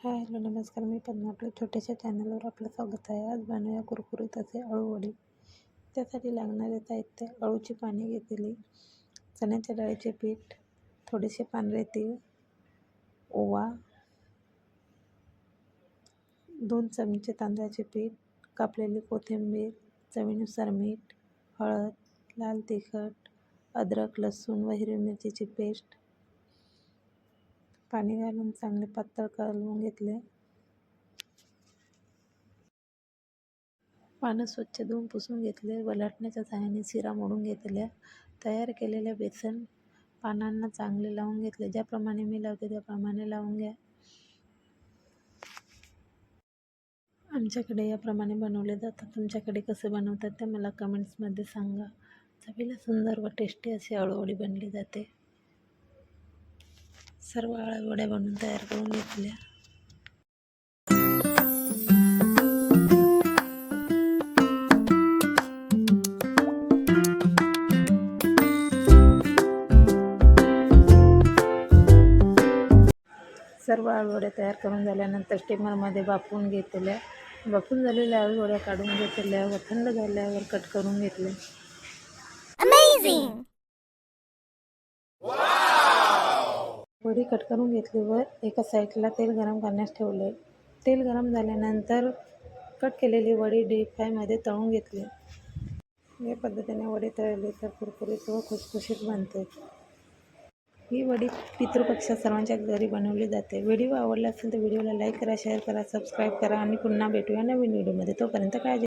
Hi hello नमस्कार मी पद्मा आपल्या छोट्याशा चॅनलवर आपलं स्वागत आहे. आज बनवूया कुरकुरीत असे अळूवडी त्यासाठी लागणारे साहित्य अळूची पाने घेतली चण्याच्या डाळीचे पीठ थोडेसे पांढरे तीळ ओवा दोन चमचे तांदळाचे पीठ कापलेली कोथिंबीर चवीनुसार मीठ हळद लाल तिखट अद्रक लसूण व हिरवी मिरचीची पेस्ट पाणी घालून चांगले पातळ कालवून घेतले. पानं स्वच्छ धुवून पुसून घेतले. व लाटण्याच्या सहाय्याने शिरा मोडून घेतल्या. तयार केलेले बेसन पानांना चांगले लावून घेतले. ज्याप्रमाणे मी लावते त्याप्रमाणे लावून घ्या. आमच्याकडे याप्रमाणे बनवले जातात. तुमच्याकडे कसे बनवतात ते मला कमेंट्समध्ये सांगा. चवीला सुंदर व टेस्टी अशी अळूवडी बनली जाते. सर्व अळूवड्या बनवून तयार करून घेतल्या. सर्व अळूवड्या तयार करून झाल्यानंतर स्टीमरमध्ये बाफून घेतल्या. वाफून झालेल्या अळूवड्या काढून घेतल्या व थंड झाल्यावर कट करून घेतले. वडी कट करून घेतली व एका साईडला तेल गरम करण्यास ठेवले. तेल गरम झाल्यानंतर कट केलेली वडी डीप फ्रायमध्ये तळून घेतली. या पद्धतीने वडी तळली तर कुरकुरीत व खुसखुशीत बनते. ही वडी पितृपक्षात सर्वांच्या घरी बनवली जाते. व्हिडिओ आवडला असेल तर व्हिडिओला लाईक करा शेअर करा सबस्क्राईब करा आणि पुन्हा भेटूया नवीन व्हिडिओमध्ये तोपर्यंत काळजी